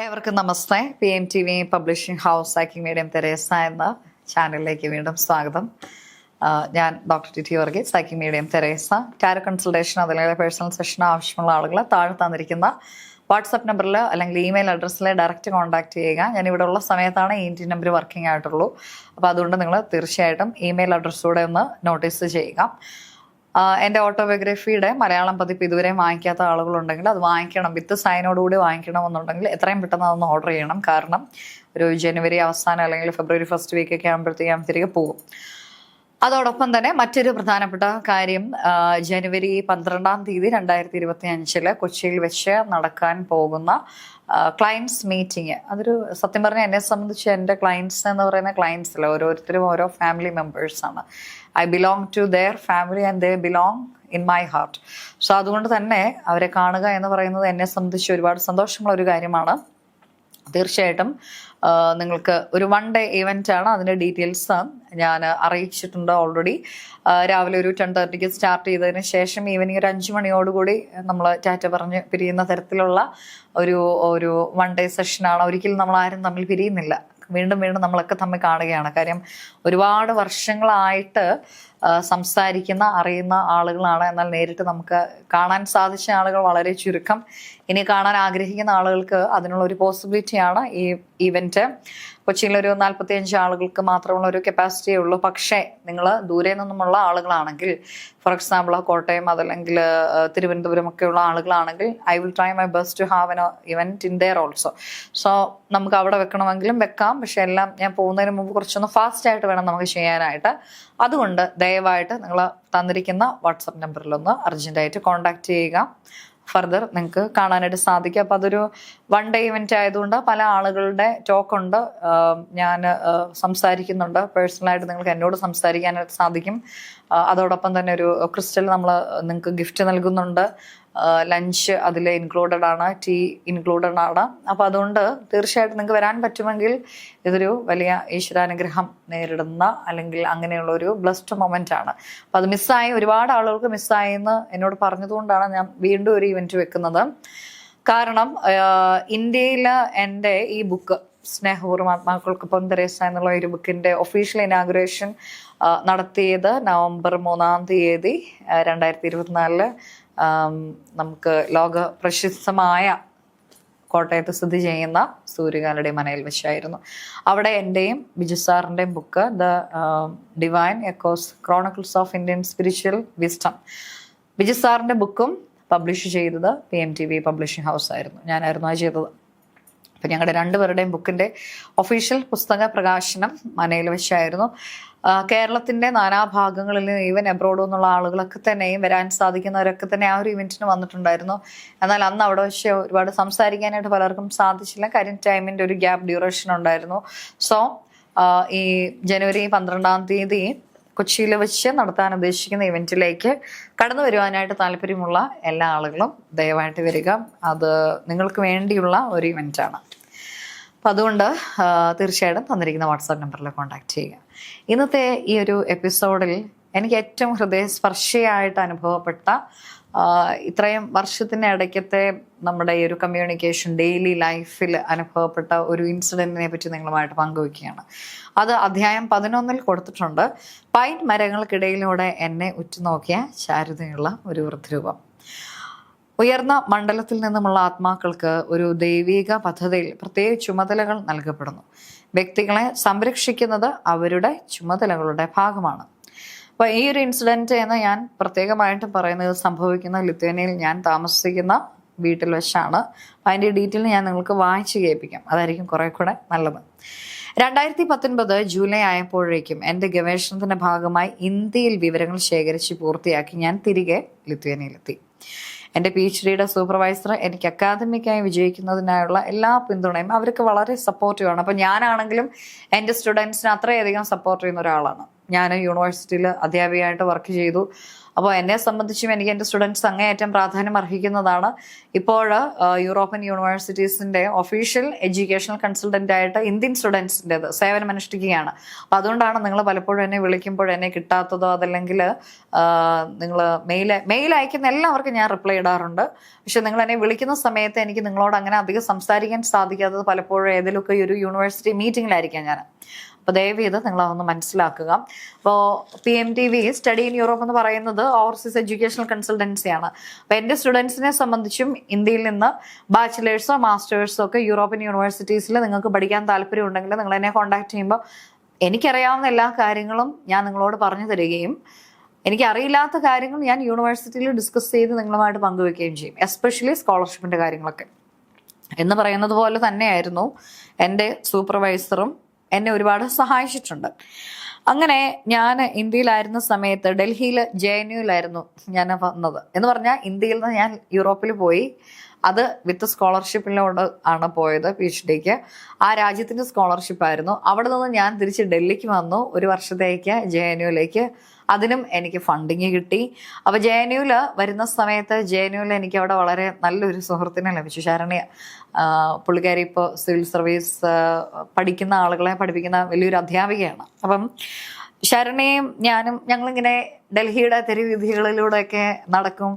ഏവർക്കും നമസ്തേ. P M T V publishing house acting medium Teresa എന്ന ചാനലിലേക്ക് വീണ്ടും സ്വാഗതം. ഞാൻ doctor T T Varghese acting medium Teresa tarot consultation അതല്ലെങ്കിൽ പേഴ്സണൽ സെഷൻ ആവശ്യമുള്ള ആളുകൾ താഴെ തന്നിരിക്കുന്ന വാട്സപ്പ് നമ്പറിൽ അല്ലെങ്കിൽ ഇമെയിൽ അഡ്രസ്സിൽ ഡയറക്റ്റ് കോൺടാക്ട് ചെയ്യുക. ഞാൻ ഇവിടെ ഉള്ള സമയത്താണ് ഈ ഇന്ത്യൻ നമ്പർ വർക്കിംഗ് ആയിട്ടുള്ളൂ. അപ്പോൾ അതുകൊണ്ട് നിങ്ങൾ തീർച്ചയായിട്ടും ഇമെയിൽ അഡ്രസ്സൂടെ ഒന്ന് നോട്ടീസ് ചെയ്യുക. എന്റെ ഓട്ടോബയോഗ്രഫിയുടെ മലയാളം പതിപ്പ് ഇതുവരെ വാങ്ങിക്കാത്ത ആളുകളുണ്ടെങ്കിൽ അത് വാങ്ങിക്കണം വിത്ത് സൈനോടുകൂടി വാങ്ങിക്കണമെന്നുണ്ടെങ്കിൽ എത്രയും പെട്ടെന്ന് അതൊന്ന് ഓർഡർ ചെയ്യണം. കാരണം ഒരു ജനുവരി അവസാനം അല്ലെങ്കിൽ ഫെബ്രുവരി ഫസ്റ്റ് വീക്ക് ഒക്കെ ആകുമ്പോഴത്തേക്കും തിരികെ പോകും. അതോടൊപ്പം തന്നെ മറ്റൊരു പ്രധാനപ്പെട്ട കാര്യം ജനുവരി പന്ത്രണ്ടാം തീയതി രണ്ടായിരത്തി ഇരുപത്തി അഞ്ചിൽ കൊച്ചിയിൽ വെച്ച് നടക്കാൻ പോകുന്ന ക്ലയൻസ് മീറ്റിംഗ് അതൊരു സത്യം പറഞ്ഞാൽ എന്നെ സംബന്ധിച്ച് എന്റെ ക്ലയൻസ് എന്ന് പറയുന്ന ക്ലയൻസിൽ ഓരോരുത്തരും ഓരോ family മെമ്പേഴ്സാണ് I belong to their family and they belong in my heart so അതുകൊണ്ട് തന്നെ അവരെ കാണുക എന്ന് പറയുന്നത് എന്നെ സംബന്ധിച്ച് ഒരുപാട് സന്തോഷമുള്ള ഒരു കാര്യമാണ്. തീർച്ചയായിട്ടും നിങ്ങൾക്ക് ഒരു വൺ ഡേ ഇവന്റ് ആണ് അതിന്റെ ഡീറ്റെയിൽസ് ഞാൻ അറിയിച്ചിട്ടുണ്ട് ഓൾറെഡി രാവിലെ ഒരു ടെൻ തേർട്ടിക്ക് സ്റ്റാർട്ട് ചെയ്തതിന് ശേഷം ഈവനിങ് ഒരു അഞ്ച് മണിയോടുകൂടി നമ്മൾ ടാറ്റ പറഞ്ഞ് പിരിയുന്ന തരത്തിലുള്ള ഒരു ഒരു വൺ ഡേ സെഷനാണ് ഒരിക്കലും നമ്മൾ ആരും തമ്മിൽ പിരിയുന്നില്ല. വീണ്ടും വീണ്ടും നമ്മളൊക്കെ തമ്മിൽ കാണുകയാണ്. കാര്യം ഒരുപാട് വർഷങ്ങളായിട്ട് സംസാരിക്കുന്ന അറിയുന്ന ആളുകളാണ്. എന്നാൽ നേരിട്ട് നമുക്ക് കാണാൻ സാധിച്ച ആളുകൾ വളരെ ചുരുക്കം. ഇനി കാണാൻ ആഗ്രഹിക്കുന്ന ആളുകൾക്ക് അതിനുള്ള ഒരു പോസിബിലിറ്റിയാണ് ഈ ഇവന്റ് കൊച്ചിയിൽ ഒരു നാൽപ്പത്തി അഞ്ച് ആളുകൾക്ക് മാത്രമുള്ള ഒരു കപ്പാസിറ്റിയേ ഉള്ളൂ. പക്ഷേ നിങ്ങൾ ദൂരെ നിന്നുമുള്ള ആളുകളാണെങ്കിൽ ഫോർ എക്സാമ്പിൾ കോട്ടയം അതല്ലെങ്കിൽ തിരുവനന്തപുരം ഒക്കെ ഉള്ള ആളുകളാണെങ്കിൽ I will try my best to have an event in there also so നമുക്ക് അവിടെ വെക്കണമെങ്കിലും വെക്കാം. പക്ഷെ എല്ലാം ഞാൻ പോകുന്നതിന് മുമ്പ് കുറച്ചൊന്ന് ഫാസ്റ്റ് ആയിട്ട് വേണം നമുക്ക് ചെയ്യാനായിട്ട്. അതുകൊണ്ട് ദയവായിട്ട് നിങ്ങൾ തന്നിരിക്കുന്ന വാട്സപ്പ് നമ്പറിലൊന്ന് അർജന്റായിട്ട് കോൺടാക്ട് ചെയ്യുക. ഫർദർ നിങ്ങൾക്ക് കാണാനായിട്ട് സാധിക്കും. അപ്പം അതൊരു വൺ ഡേ ഇവന്റ് ആയതുകൊണ്ട് പല ആളുകളുടെ ടോക്ക് ഉണ്ട്. ഞാൻ സംസാരിക്കുന്നുണ്ട്. പേഴ്സണലായിട്ട് നിങ്ങൾക്ക് എന്നോട് സംസാരിക്കാനായിട്ട് സാധിക്കും. അതോടൊപ്പം തന്നെ ഒരു ക്രിസ്റ്റൽ നമ്മൾ നിങ്ങൾക്ക് ഗിഫ്റ്റ് നൽകുന്നുണ്ട്. ലഞ്ച് അതിൽ ഇൻക്ലൂഡഡ് ആണ് ടീ ഇൻക്ലൂഡഡ് ആണ്. അപ്പോൾ അതുകൊണ്ട് തീർച്ചയായിട്ടും നിങ്ങൾക്ക് വരാൻ പറ്റുമെങ്കിൽ ഇതൊരു വലിയ ഈശ്വരാനുഗ്രഹം നേരിടുന്ന അല്ലെങ്കിൽ അങ്ങനെയുള്ള ഒരു ബ്ലസ്ഡ് മൊമെന്റ് ആണ്. അപ്പോൾ അത് മിസ്സായി ഒരുപാട് ആളുകൾക്ക് മിസ്സായി എന്ന് എന്നോട് പറഞ്ഞതുകൊണ്ടാണ് ഞാൻ വീണ്ടും ഒരു ഇവന്റ് വെക്കുന്നത്. കാരണം ഇന്ത്യയിൽ എന്റെ ഈ ബുക്ക് സ്നേഹപൂർവം ആത്മാക്കൾക്കൊപ്പം തെരേസ എന്നുള്ള ഒരു ബുക്കിന്റെ ഒഫീഷ്യൽ ഇനാഗുറേഷൻ നടത്തിയത് നവംബർ മൂന്നാം തീയതി രണ്ടായിരത്തി ഇരുപത്തിനാലിൽ നമുക്ക് ലോക പ്രശസ്തമായ കോട്ടയത്ത് സ്ഥിതി ചെയ്യുന്ന സൂര്യകാലയുടെ മനയിൽ വെച്ചായിരുന്നു. അവിടെ എന്റെയും Biju സാറിന്റെയും book the divine echoes chronicles of Indian spiritual wisdom Biju സാറിന്റെ ബുക്കും പബ്ലിഷ് ചെയ്തത് P M T V publishing house ആയിരുന്നു. ഞാനായിരുന്നു അത് ചെയ്തത്. അപ്പം ഞങ്ങളുടെ രണ്ടുപേരുടെയും ബുക്കിന്റെ ഒഫീഷ്യൽ പുസ്തക പ്രകാശനം മനയിൽ വെച്ചായിരുന്നു. കേരളത്തിന്റെ നാനാഭാഗങ്ങളിൽ ഈവൻ എബ്രോഡ് എന്നുള്ള ആളുകളൊക്കെ തന്നെയും വരാൻ സാധിക്കുന്നവരൊക്കെ തന്നെ ആ ഒരു ഇവന്റിന് വന്നിട്ടുണ്ടായിരുന്നു. എന്നാൽ അന്ന് അവിടെ വെച്ച് ഒരുപാട് സംസാരിക്കാനായിട്ട് പലർക്കും സാധിച്ചില്ല. കാര്യം ടൈമിന്റെ ഒരു ഗ്യാപ് ഡ്യൂറേഷൻ ഉണ്ടായിരുന്നു. സോ ഈ ജനുവരി പന്ത്രണ്ടാം തീയതി കൊച്ചിയിൽ വെച്ച് നടത്താൻ ഉദ്ദേശിക്കുന്ന ഇവന്റിലേക്ക് കടന്നു വരുവാനായിട്ട് താല്പര്യമുള്ള എല്ലാ ആളുകളും ദയവായിട്ട് വരിക. അത് നിങ്ങൾക്ക് വേണ്ടിയുള്ള ഒരു ഇവന്റാണ് അപ്പം അതുകൊണ്ട് തീർച്ചയായിട്ടും തന്നിരിക്കുന്ന വാട്സാപ്പ് നമ്പറിൽ കോൺടാക്ട് ചെയ്യുക. ഇന്നത്തെ ഈ ഒരു എപ്പിസോഡിൽ എനിക്ക് ഏറ്റവും ഹൃദയസ്പർശിയായിട്ട് അനുഭവപ്പെട്ട ഇത്രയും വർഷത്തിന്റെ ഇടയ്ക്കത്തെ നമ്മുടെ ഈ ഒരു കമ്മ്യൂണിക്കേഷൻ ഡെയിലി ലൈഫിൽ അനുഭവപ്പെട്ട ഒരു ഇൻസിഡന്റിനെ പറ്റി നിങ്ങളുമായിട്ട് പങ്കുവെക്കുകയാണ്. അത് അധ്യായം പതിനൊന്നിൽ കൊടുത്തിട്ടുണ്ട്. പൈൻ മരങ്ങൾക്കിടയിലൂടെ എന്നെ ഉറ്റുനോക്കിയ ചാരുതയുള്ള ഒരു വൃദ്ധരൂപം. ഉയർന്ന മണ്ഡലത്തിൽ നിന്നുമുള്ള ആത്മാക്കൾക്ക് ഒരു ദൈവിക പദ്ധതിയിൽ പ്രത്യേക ചുമതലകൾ നൽകപ്പെടുന്നു. വ്യക്തികളെ സംരക്ഷിക്കുന്നത് അവരുടെ ചുമതലകളുടെ ഭാഗമാണ്. അപ്പോൾ ഈ ഒരു ഇൻസിഡന്റ് എന്ന് ഞാൻ പ്രത്യേകമായിട്ട് പറയുന്നത് സംഭവിക്കുന്ന ലിത്വേനിയയിൽ ഞാൻ താമസിക്കുന്ന വീട്ടിൽ വെച്ചാണ്. അതിന്റെ ഡീറ്റെയിൽ ഞാൻ നിങ്ങൾക്ക് വായിച്ചു കേൾപ്പിക്കാം. അതായിരിക്കും കുറെ കൂടെ നല്ലത്. രണ്ടായിരത്തി പത്തൊൻപത് ജൂലൈ ആയപ്പോഴേക്കും എന്റെ ഗവേഷണത്തിന്റെ ഭാഗമായി ഇന്ത്യയിൽ വിവരങ്ങൾ ശേഖരിച്ച് പൂർത്തിയാക്കി ഞാൻ തിരികെ ലിത്വേനിയയിലെത്തി എന്റെ പി എച്ച് ഡിയുടെ സൂപ്പർവൈസർ എനിക്ക് അക്കാദമിക്കായി വിജയിക്കുന്നതിനായുള്ള എല്ലാ പിന്തുണയും അവർക്ക് വളരെ സപ്പോർട്ടീവ് ആണ്. അപ്പം ഞാനാണെങ്കിലും എന്റെ സ്റ്റുഡൻസിന് അത്രയധികം സപ്പോർട്ട് ചെയ്യുന്ന ഒരാളാണ്. ഞാൻ യൂണിവേഴ്സിറ്റിയിൽ അധ്യാപികയായിട്ട് വർക്ക് ചെയ്തു. അപ്പോൾ എന്നെ സംബന്ധിച്ചും എനിക്ക് എന്റെ സ്റ്റുഡൻസ് അങ്ങേയറ്റം പ്രാധാന്യം അർഹിക്കുന്നതാണ്. ഇപ്പോൾ യൂറോപ്യൻ യൂണിവേഴ്സിറ്റീസിന്റെ ഒഫീഷ്യൽ എഡ്യൂക്കേഷണൽ കൺസൾട്ടന്റ് ആയിട്ട് ഇന്ത്യൻ സ്റ്റുഡൻസിന്റെത് സേവനം അനുഷ്ഠിക്കുകയാണ് അപ്പോൾ അതുകൊണ്ടാണ് നിങ്ങൾ പലപ്പോഴും എന്നെ വിളിക്കുമ്പോൾ എന്നെ കിട്ടാത്തതോ അതല്ലെങ്കിൽ നിങ്ങൾ മെയിൽ മെയിൽ അയക്കുന്ന എല്ലാവർക്കും ഞാൻ റിപ്ലൈ ഇടാറുണ്ട്. പക്ഷെ നിങ്ങൾ എന്നെ വിളിക്കുന്ന സമയത്ത് എനിക്ക് നിങ്ങളോട് അങ്ങനെ അധികം സംസാരിക്കാൻ സാധിക്കാത്തത് പലപ്പോഴും ഏതെങ്കിലുമൊക്കെ ഒരു യൂണിവേഴ്സിറ്റി മീറ്റിംഗിലായിരിക്കാം ഞാൻ. അപ്പോൾ ദയവ് ചെയ്ത് നിങ്ങൾ അതൊന്ന് മനസ്സിലാക്കുക. അപ്പോൾ P M T V study in Europe എന്ന് പറയുന്നത് ഓവർസീസ് എഡ്യൂക്കേഷണൽ കൺസൾട്ടൻസിയാണ് അപ്പോൾ എന്റെ സ്റ്റുഡൻസിനെ സംബന്ധിച്ചും ഇന്ത്യയിൽ നിന്ന് ബാച്ചിലേഴ്സോ മാസ്റ്റേഴ്സോ ഒക്കെ യൂറോപ്യൻ യൂണിവേഴ്സിറ്റീസിൽ നിങ്ങൾക്ക് പഠിക്കാൻ താല്പര്യം ഉണ്ടെങ്കിൽ നിങ്ങൾ എന്നെ കോൺടാക്ട് ചെയ്യുമ്പോൾ എനിക്കറിയാവുന്ന എല്ലാ കാര്യങ്ങളും ഞാൻ നിങ്ങളോട് പറഞ്ഞു തരികയും എനിക്കറിയില്ലാത്ത കാര്യങ്ങൾ ഞാൻ യൂണിവേഴ്സിറ്റിയിൽ ഡിസ്കസ് ചെയ്ത് നിങ്ങളുമായിട്ട് പങ്കുവെക്കുകയും ചെയ്യും എസ്പെഷ്യലി സ്കോളർഷിപ്പിന്റെ കാര്യങ്ങളൊക്കെ. എന്ന് പറയുന്നത് പോലെ തന്നെയായിരുന്നു എന്റെ സൂപ്പർവൈസറും എന്നെ ഒരുപാട് സഹായിച്ചിട്ടുണ്ട്. അങ്ങനെ ഞാൻ ഇന്ത്യയിലായിരുന്ന സമയത്ത് ഡൽഹിയിൽ ജെ എൻ യുയിലായിരുന്നു ഞാൻ വന്നത്. എന്ന് പറഞ്ഞാൽ ഇന്ത്യയിൽ നിന്ന് ഞാൻ യൂറോപ്പിൽ പോയി. അത് വിത്ത് സ്കോളർഷിപ്പിലോട് ആണ് പോയത് പി എച്ച് ഡിക്ക്. ആ രാജ്യത്തിന്റെ സ്കോളർഷിപ്പായിരുന്നു അവിടെ നിന്ന് ഞാൻ തിരിച്ച് ഡൽഹിക്ക് വന്നു. ഒരു വർഷത്തേക്ക് ജെ എൻ യുയിലേക്ക് അതിനും എനിക്ക് ഫണ്ടിങ് കിട്ടി. അപ്പോൾ ജെ എൻ യുവിൽ വരുന്ന സമയത്ത് ജെ എൻ യുവിൽ എനിക്ക് അവിടെ വളരെ നല്ലൊരു സുഹൃത്തിനെ ലഭിച്ചു. ശരണ്യ പുള്ളിക്കാരി ഇപ്പോൾ സിവിൽ സർവീസ് പഠിക്കുന്ന ആളുകളെ പഠിപ്പിക്കുന്ന വലിയൊരു അധ്യാപികയാണ്. അപ്പം ശരണയും ഞാനും ഞങ്ങളിങ്ങനെ ഡൽഹിയുടെ തെരുവീഥികളിലൂടെയൊക്കെ നടക്കും.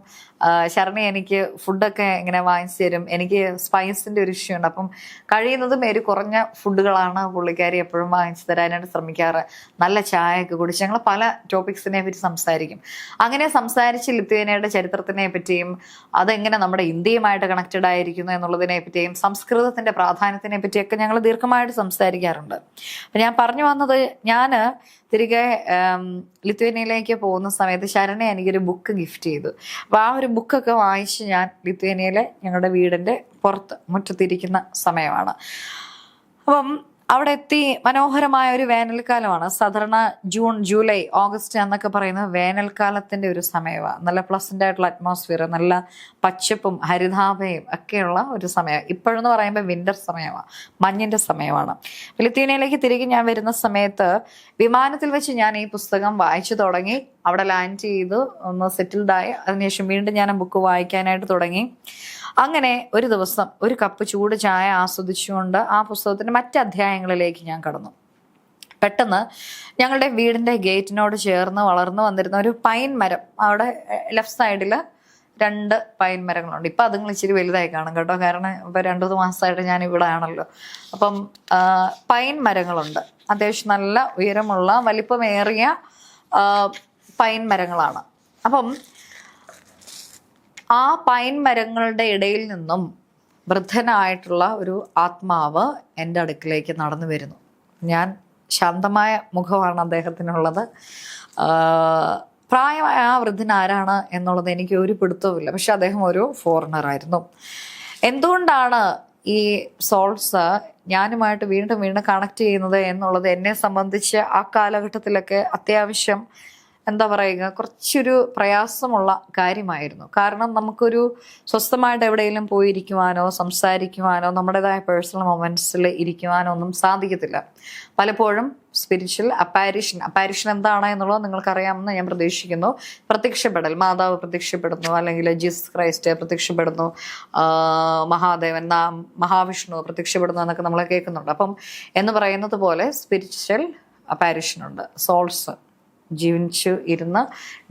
ശരണി എനിക്ക് ഫുഡൊക്കെ ഇങ്ങനെ വാങ്ങിച്ചു തരും. എനിക്ക് സ്പൈസിന്റെ ഒരു ഇഷ്യൂ ഉണ്ട് അപ്പം കഴിയുന്നതും എരി കുറഞ്ഞ ഫുഡുകളാണ് പുള്ളിക്കാരി എപ്പോഴും വാങ്ങിച്ചു തരാനായിട്ട് ശ്രമിക്കാറ്. നല്ല ചായയൊക്കെ കുടിച്ച് ഞങ്ങൾ പല ടോപ്പിക്സിനെ പറ്റി സംസാരിക്കും. അങ്ങനെ സംസാരിച്ച് ലിത്വേനയുടെ ചരിത്രത്തിനെ പറ്റിയും അതെങ്ങനെ നമ്മുടെ ഇന്ത്യയുമായിട്ട് കണക്റ്റഡ് ആയിരിക്കുന്നു എന്നുള്ളതിനെ പറ്റിയും സംസ്കൃതത്തിന്റെ പ്രാധാന്യത്തിനെ പറ്റിയൊക്കെ ഞങ്ങൾ ദീർഘമായിട്ട് സംസാരിക്കാറുണ്ട്. അപ്പം ഞാൻ പറഞ്ഞു വന്നത് ഞാൻ തിരികെ ലിത്വേനയിലേക്ക് ലിത്വേനിയയിലേക്ക് പോകുന്ന സമയത്ത് ശരണ എനിക്കൊരു ബുക്ക് ഗിഫ്റ്റ് ചെയ്തു. അപ്പോൾ ആ ഒരു ബുക്കൊക്കെ വായിച്ച് ഞാൻ ലിത്വേനിയയിലെ ഞങ്ങളുടെ വീടിന്റെ പുറത്ത് മുറ്റത്തിരിക്കുന്ന സമയമാണ്. അപ്പം അവിടെ എത്തി മനോഹരമായ ഒരു വേനൽക്കാലമാണ്. സാധാരണ ജൂൺ ജൂലൈ ഓഗസ്റ്റ് എന്നൊക്കെ പറയുന്നത് വേനൽക്കാലത്തിന്റെ ഒരു സമയമാണ് നല്ല പ്ലസന്റ് ആയിട്ടുള്ള അറ്റ്മോസ്ഫിയർ നല്ല പച്ചപ്പും ഹരിതാഭയും ഒക്കെയുള്ള ഒരു സമയം ഇപ്പോഴെന്ന് പറയുമ്പോൾ വിന്റർ സമയമാണ് മഞ്ഞിന്റെ സമയമാണ്. ഫിലിത്തീനയിലേക്ക് തിരികെ ഞാൻ വരുന്ന സമയത്ത് വിമാനത്തിൽ വെച്ച് ഞാൻ ഈ പുസ്തകം വായിച്ചു തുടങ്ങി. അവിടെ ലാൻഡ് ചെയ്ത്. ഒന്ന് സെറ്റിൽഡായി അതിനുശേഷം വീണ്ടും ഞാൻ ബുക്ക് വായിക്കാനായിട്ട് തുടങ്ങി. അങ്ങനെ ഒരു ദിവസം ഒരു കപ്പ് ചൂട് ചായ ആസ്വദിച്ചുകൊണ്ട് ആ പുസ്തകത്തിന്റെ മറ്റ് അധ്യായങ്ങളിലേക്ക് ഞാൻ കടന്നു. പെട്ടെന്ന് ഞങ്ങളുടെ വീടിന്റെ ഗേറ്റിനോട് ചേർന്ന് വളർന്നു വന്നിരുന്ന ഒരു പൈൻ മരം അവിടെ ലെഫ്റ്റ് സൈഡിൽ രണ്ട് പൈൻ മരങ്ങളുണ്ട്. ഇപ്പം അതുങ്ങൾ ഇച്ചിരി വലുതായി കാണും കേട്ടോ കാരണം ഇപ്പം രണ്ടു മാസമായിട്ട് ഞാൻ ഇവിടെ ആണല്ലോ. അപ്പം പൈൻ മരങ്ങളുണ്ട്. അത്യാവശ്യം നല്ല ഉയരമുള്ള വലിപ്പമേറിയ പൈൻ മരങ്ങളാണ്. അപ്പം ആ പൈൻ മരങ്ങളുടെ ഇടയിൽ നിന്നും വൃദ്ധനായിട്ടുള്ള ഒരു ആത്മാവ് എന്റെ അടുക്കിലേക്ക് നടന്നു വരുന്നു. ഞാൻ ശാന്തമായ മുഖമാണ് അദ്ദേഹത്തിനുള്ളത്. പ്രായമായ ആ വൃദ്ധൻ ആരാണ് എന്നുള്ളത് എനിക്ക് ഒരു പിടുത്തവുമില്ല. പക്ഷെ അദ്ദേഹം ഒരു ഫോറിനർ ആയിരുന്നു. എന്തുകൊണ്ടാണ് ഈ സോൾസ് ഞാനുമായിട്ട് വീണ്ടും വീണ്ടും കണക്ട് ചെയ്യുന്നത് എന്നുള്ളത് എന്നെ സംബന്ധിച്ച് ആ കാലഘട്ടത്തിലൊക്കെ അത്യാവശ്യം എന്താ പറയുക കുറച്ചൊരു പ്രയാസമുള്ള കാര്യമായിരുന്നു. കാരണം നമുക്കൊരു സ്വസ്ഥമായിട്ട് എവിടെയെങ്കിലും പോയിരിക്കുവാനോ സംസാരിക്കുവാനോ നമ്മുടേതായ പേഴ്സണൽ മൊമെന്റ്സിൽ ഇരിക്കുവാനോ ഒന്നും സാധിക്കത്തില്ല. പലപ്പോഴും സ്പിരിച്വൽ അപ്പാരിഷൻ അപ്പാരിഷൻ എന്താണ് എന്നുള്ളത് നിങ്ങൾക്കറിയാമെന്ന് ഞാൻ പ്രതീക്ഷിക്കുന്നു. പ്രത്യക്ഷപ്പെടൽ മാതാവ് പ്രത്യക്ഷപ്പെടുന്നു അല്ലെങ്കിൽ ജീസസ് ക്രൈസ്റ്റ് പ്രത്യക്ഷപ്പെടുന്നു മഹാദേവൻ നാം മഹാവിഷ്ണു പ്രത്യക്ഷപ്പെടുന്നു എന്നൊക്കെ നമ്മൾ കേൾക്കുന്നുണ്ട്. അപ്പം എന്ന് പറയുന്നത് പോലെ സ്പിരിച്വൽ അപ്പാരിഷൻ ഉണ്ട് സോൾസ് ജീവിച്ചു ഇരുന്ന്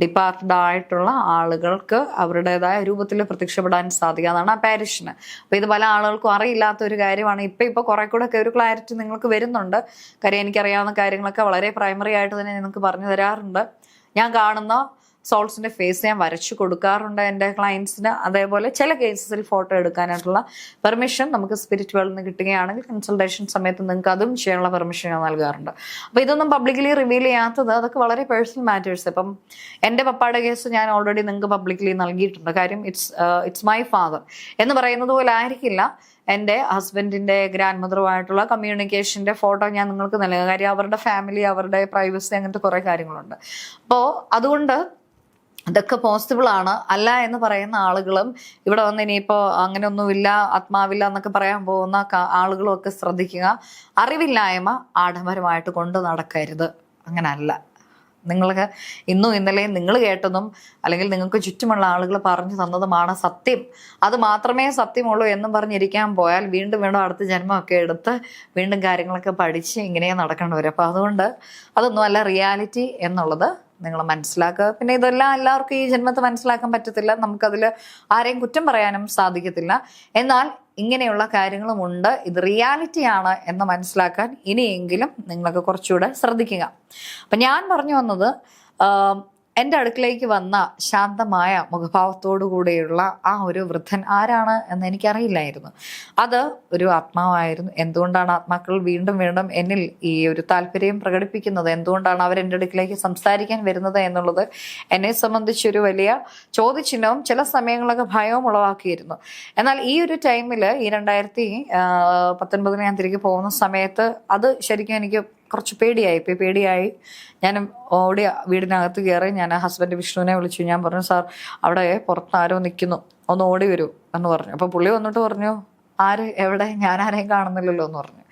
ഡിപ്പാർട്ടഡ് ആയിട്ടുള്ള ആളുകൾക്ക് അവരുടേതായ രൂപത്തിൽ പ്രത്യക്ഷപ്പെടാൻ സാധിക്കുക. അതാണ് ആ പാരിഷന് അപ്പൊ ഇത് പല ആളുകൾക്കും അറിയില്ലാത്ത ഒരു കാര്യമാണ്. ഇപ്പൊ ഇപ്പൊ കുറെ കൂടെ ഒക്കെ ഒരു ക്ലാരിറ്റി നിങ്ങൾക്ക് വരുന്നുണ്ട്. കാര്യം എനിക്കറിയാവുന്ന കാര്യങ്ങളൊക്കെ വളരെ പ്രൈമറി ആയിട്ട് തന്നെ നിങ്ങൾക്ക് പറഞ്ഞു തരാറുണ്ട്. ഞാൻ കാണുന്ന സോൾസിന്റെ ഫേസ് ഞാൻ വരച്ചു കൊടുക്കാറുണ്ട് എന്റെ ക്ലയൻസിന് അതേപോലെ ചില കേസസിൽ ഫോട്ടോ എടുക്കാനായിട്ടുള്ള പെർമിഷൻ നമുക്ക് സ്പിരിറ്റ് വേൾഡിൽ നിന്ന് കിട്ടുകയാണെങ്കിൽ കൺസൾട്ടേഷൻ സമയത്ത് നിങ്ങൾക്ക് അതും ചെയ്യാനുള്ള പെർമിഷൻ ഞാൻ നൽകാറുണ്ട്. അപ്പോൾ ഇതൊന്നും പബ്ലിക്കലി റിവീൽ ചെയ്യാത്തത് അതൊക്കെ വളരെ പേഴ്സണൽ മാറ്റേഴ്സ് ഇപ്പം എന്റെ പപ്പായുടെ കേസ് ഞാൻ ഓൾറെഡി നിങ്ങൾക്ക് പബ്ലിക്കലി നൽകിയിട്ടുണ്ട്. കാര്യം ഇറ്റ്സ് ഇറ്റ്സ് മൈ ഫാദർ എന്ന് പറയുന്നത് പോലെ ആയിരിക്കില്ല. എന്റെ ഹസ്ബൻഡിന്റെ ഗ്രാൻഡ് മദറുമായിട്ടുള്ള കമ്മ്യൂണിക്കേഷന്റെ ഫോട്ടോ ഞാൻ നിങ്ങൾക്ക് നൽകുക കാര്യം അവരുടെ ഫാമിലി അവരുടെ പ്രൈവസി അങ്ങനത്തെ കുറേ കാര്യങ്ങളുണ്ട്. അപ്പോൾ അതുകൊണ്ട് ഇതൊക്കെ പോസിബിൾ ആണ്. അല്ല എന്ന് പറയുന്ന ആളുകളും ഇവിടെ വന്ന് ഇനിയിപ്പോൾ അങ്ങനെയൊന്നുമില്ല ആത്മാവില്ല എന്നൊക്കെ പറയാൻ പോകുന്ന ആളുകളും ഒക്കെ ശ്രദ്ധിക്കുക. അറിവില്ലായ്മ ആഡംബരമായിട്ട് കൊണ്ട് നടക്കരുത്. അങ്ങനല്ല. നിങ്ങൾക്ക് ഇന്നും ഇന്നലെയും നിങ്ങൾ കേട്ടതും അല്ലെങ്കിൽ നിങ്ങൾക്ക് ചുറ്റുമുള്ള ആളുകൾ പറഞ്ഞു തന്നതുമാണ് സത്യം. അത് മാത്രമേ സത്യമുള്ളൂ എന്നും പറഞ്ഞിരിക്കാൻ പോയാൽ വീണ്ടും വീണ്ടും അടുത്ത ജന്മമൊക്കെ എടുത്ത് വീണ്ടും കാര്യങ്ങളൊക്കെ പഠിച്ച് ഇങ്ങനെ നടക്കേണ്ടി വരും. അപ്പോൾ അതുകൊണ്ട് അതൊന്നുമല്ല റിയാലിറ്റി എന്നുള്ളത് നിങ്ങൾ മനസ്സിലാക്കുക. പിന്നെ ഇതെല്ലാം എല്ലാവർക്കും ഈ ജന്മത്ത് മനസ്സിലാക്കാൻ പറ്റത്തില്ല. നമുക്കതിൽ ആരെയും കുറ്റം പറയാനും സാധിക്കത്തില്ല. എന്നാൽ ഇങ്ങനെയുള്ള കാര്യങ്ങളുമുണ്ട് ഇത് റിയാലിറ്റി ആണ് എന്ന് മനസ്സിലാക്കാൻ ഇനിയെങ്കിലും നിങ്ങൾക്ക് കുറച്ചുകൂടെ ശ്രദ്ധിക്കുക. അപ്പം ഞാൻ പറഞ്ഞു വന്നത് എന്റെ അടുക്കളയിലേക്ക് വന്ന ശാന്തമായ മുഖഭാവത്തോടു കൂടെയുള്ള ആ ഒരു വൃദ്ധൻ ആരാണ് എന്ന് എനിക്കറിയില്ലായിരുന്നു. അത് ഒരു ആത്മാവായിരുന്നു. എന്തുകൊണ്ടാണ് ആത്മാക്കൾ വീണ്ടും വീണ്ടും എന്നിൽ ഈ ഒരു താല്പര്യം പ്രകടിപ്പിക്കുന്നത്? എന്തുകൊണ്ടാണ് അവർ എന്റെ അടുക്കിലേക്ക് സംസാരിക്കാൻ വരുന്നത് എന്നുള്ളത് എന്നെ സംബന്ധിച്ചൊരു വലിയ ചോദ്യചിഹ്നവും ചില സമയങ്ങളൊക്കെ ഭയവും ഉളവാക്കിയിരുന്നു. എന്നാൽ ഈ ഒരു ടൈമിൽ ഈ രണ്ടായിരത്തി പത്തൊൻപതിന് ഞാൻ തിരികെ പോകുന്ന സമയത്ത് അത് ശരിക്കും എനിക്ക് കുറച്ച് പേടിയായി. ഇപ്പം പേടിയായി. ഞാൻ ഓടി വീടിനകത്ത് കയറി ഞാൻ ഹസ്ബൻഡ് വിഷ്ണുവിനെ വിളിച്ചു. ഞാൻ പറഞ്ഞു സാർ അവിടെ പുറത്ത് ആരോ നിൽക്കുന്നു ഒന്ന് ഓടി വരൂ എന്ന് പറഞ്ഞു. അപ്പോൾ പുള്ളി വന്നിട്ട് പറഞ്ഞു ആര്? എവിടെ? ഞാൻ ആരെയും കാണുന്നില്ലല്ലോ എന്ന് പറഞ്ഞു.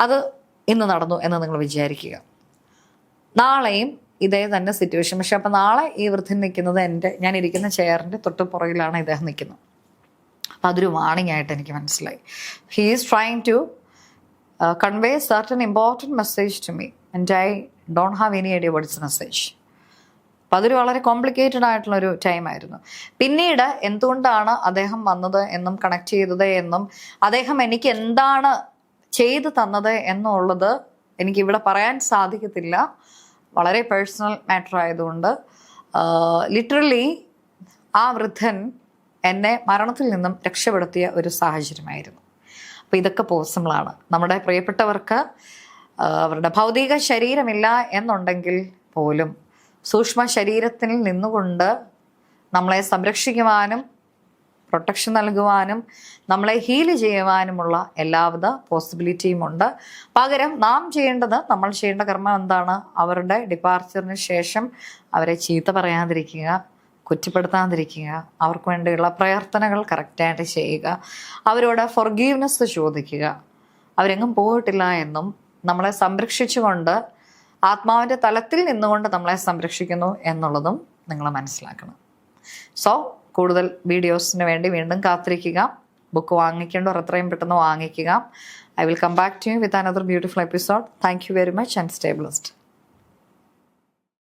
അത് ഇന്ന് നടന്നു എന്ന് നിങ്ങൾ വിചാരിക്കുക. നാളെയും ഇതേ തന്നെ സിറ്റുവേഷൻ പക്ഷെ അപ്പം നാളെ ഈ വൃദ്ധൻ നിൽക്കുന്നത് എന്റെ ഞാൻ ഇരിക്കുന്ന ചെയറിന്റെ തൊട്ട് പുറകിലാണ് ഇദ്ദേഹം നിൽക്കുന്നത്. അപ്പം അതൊരു വാണിംഗ് ആയിട്ട് എനിക്ക് മനസ്സിലായി. He is trying to convey certain important message to me and I don't have any idea what's message അപ്പം അതൊരു വളരെ കോംപ്ലിക്കേറ്റഡ് ആയിട്ടുള്ള ഒരു ടൈമായിരുന്നു പിന്നീട് എന്തുകൊണ്ടാണ് അദ്ദേഹം വന്നത് എന്നും കണക്ട് ചെയ്തത് എന്നും അദ്ദേഹം എനിക്ക് എന്താണ് ചെയ്തു തന്നത് എന്നുള്ളത് എനിക്ക് ഇവിടെ പറയാൻ സാധിക്കത്തില്ല. വളരെ പേഴ്സണൽ മാറ്റർ ആയതുകൊണ്ട് ലിറ്ററലി ആ വൃദ്ധൻ എന്നെ മരണത്തിൽ നിന്നും രക്ഷപ്പെടുത്തിയ ഒരു സാഹചര്യമായിരുന്നു. അപ്പോൾ ഇതൊക്കെ പോസിബിളാണ് നമ്മുടെ പ്രിയപ്പെട്ടവർക്ക് അവരുടെ ഭൗതിക ശരീരമില്ല എന്നുണ്ടെങ്കിൽ പോലും സൂക്ഷ്മ ശരീരത്തിൽ നിന്നുകൊണ്ട് നമ്മളെ സംരക്ഷിക്കുവാനും പ്രൊട്ടക്ഷൻ നൽകുവാനും നമ്മളെ ഹീൽ ചെയ്യുവാനുമുള്ള എല്ലാവിധ പോസിബിലിറ്റിയും ഉണ്ട്. പകരം നാം ചെയ്യേണ്ടത് നമ്മൾ ചെയ്യേണ്ട കർമ്മം എന്താണ്? അവരുടെ ഡിപ്പാർച്ചറിന് ശേഷം അവരെ ചീത്ത പറയാതിരിക്കുക. കുറ്റപ്പെടുത്താതിരിക്കുക അവർക്ക് വേണ്ടിയുള്ള പ്രവർത്തനങ്ങൾ കറക്റ്റായിട്ട് ചെയ്യുക അവരോട് ഫൊർഗീവ്നെസ് ചോദിക്കുക. അവരെങ്ങും പോയിട്ടില്ല എന്നും നമ്മളെ സംരക്ഷിച്ചുകൊണ്ട് ആത്മാവിന്റെ തലത്തിൽ നിന്നുകൊണ്ട് നമ്മളെ സംരക്ഷിക്കുന്നു എന്നുള്ളതും നിങ്ങൾ മനസ്സിലാക്കണം. സോ കൂടുതൽ വീഡിയോസിന് വേണ്ടി വീണ്ടും കാത്തിരിക്കുക. ബുക്ക് വാങ്ങിക്കേണ്ടവർ എത്രയും പെട്ടെന്ന് വാങ്ങിക്കുക. I will come back to you with another beautiful episode thank you very much and stay